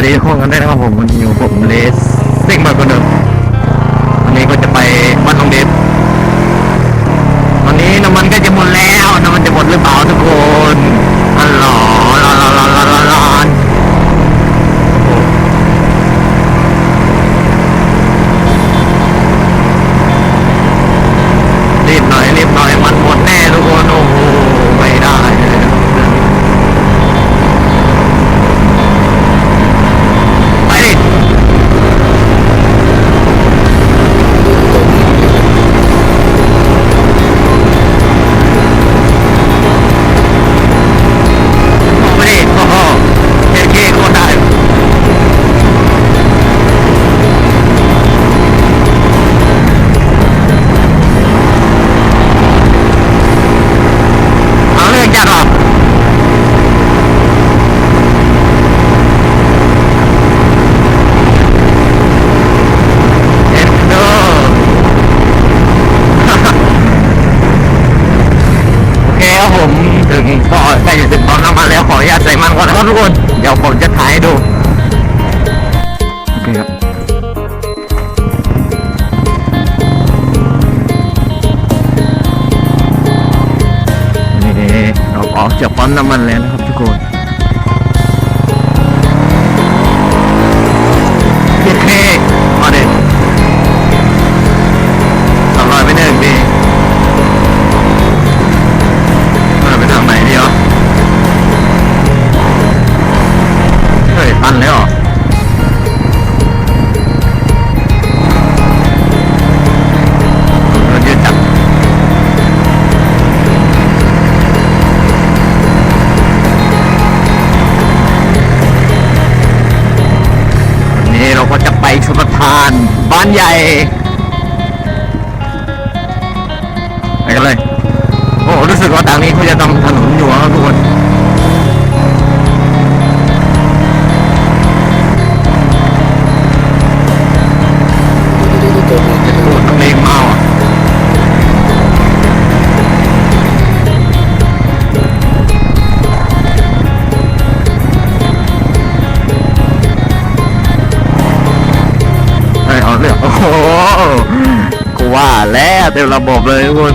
วัสดีทุกคนกันด้นะครับผมวันนี้อยู่ผมเลสซิ่งมาคนเดิมวันนี้ก็จะไปบ้านน้องเดฟวันนี้น้ำมันก็จะหมดแล้วน้ำมันจะหมดหรือเปล่าทุกคนอันหลอ จากปั๊มน้ำมันแล้วนะครับทุกคน เราก็จะไปชมทาน บ้านใหญ่ไปกันเลย โอ้รู้สึกว่าทางนี้เขาจะทำถนนอยู่ครับทุกคน ต็มระบบเลยทุกคน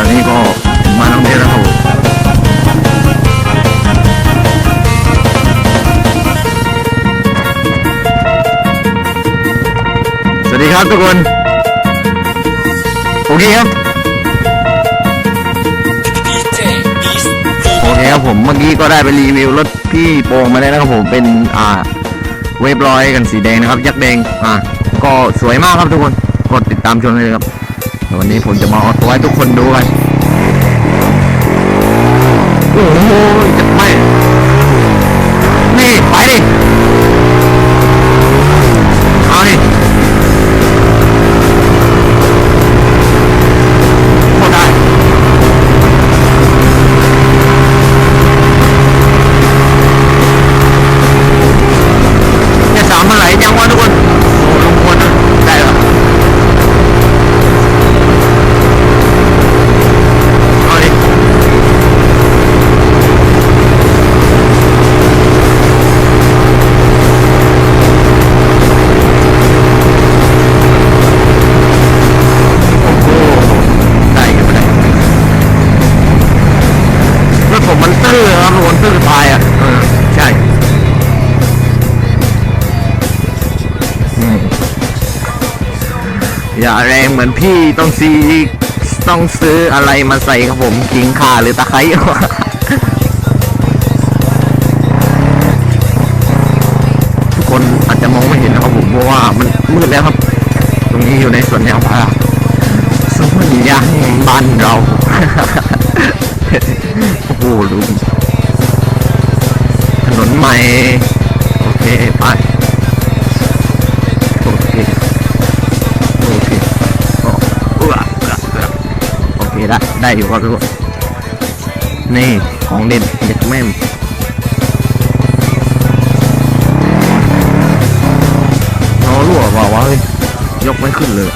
ตอนนี้ก็มาท่งเที่ยวสวัสดีครับทุกคน โอเคครับ โอเคครับผมเมื่อกี้ก็ได้ไปรีวิวรถพี่โปงมาได้นะครับผมเป็นอ่าเวฟลอยกันสีแดงนะครับ ยักษ์แดงอ่าก็สวยมากครับทุกคน กดติดตามชมเลยครับ วันนี้ผมจะมาเอาตัวให้ทุกคนดูกันโอ้โหจะไม่นี่ ไปดิ อย่าแรงเหมือนพี่ต้องซีต้องซื้ออะไรมาใส่ครับผมขิงข่าหรือตะไคร้ทุกคนอาจจะมองไม่เห็นนะครับผมเพราะว่ามันมืดแล้วครับ ตรงนี้อยู่ในสวนยางพาราสวนยางบ้านเราโอ้โหดูถนนใหม่ โอเค ไป โอเคได้อยู่ครับทุกคนนี่ของเด่นเด็ดแม่มล้อรั่วเปล่าวะเฮ้ยยกไม่ขึ้นเลย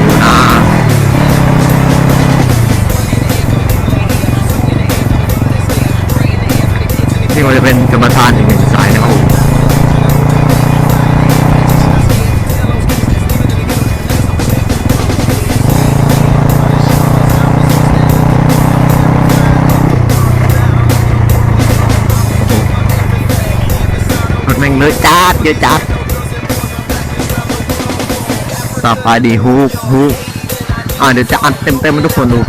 อยู่นะที่มันจะเป็นกรรมฐานอีกหนึ่งสายนะครับ ผมรถแม่งเลยจัดเยอะจัดสบายดีฮุกฮุกอ่าเดี๋ยวจะอัดเต็มๆให้ทุกคนดู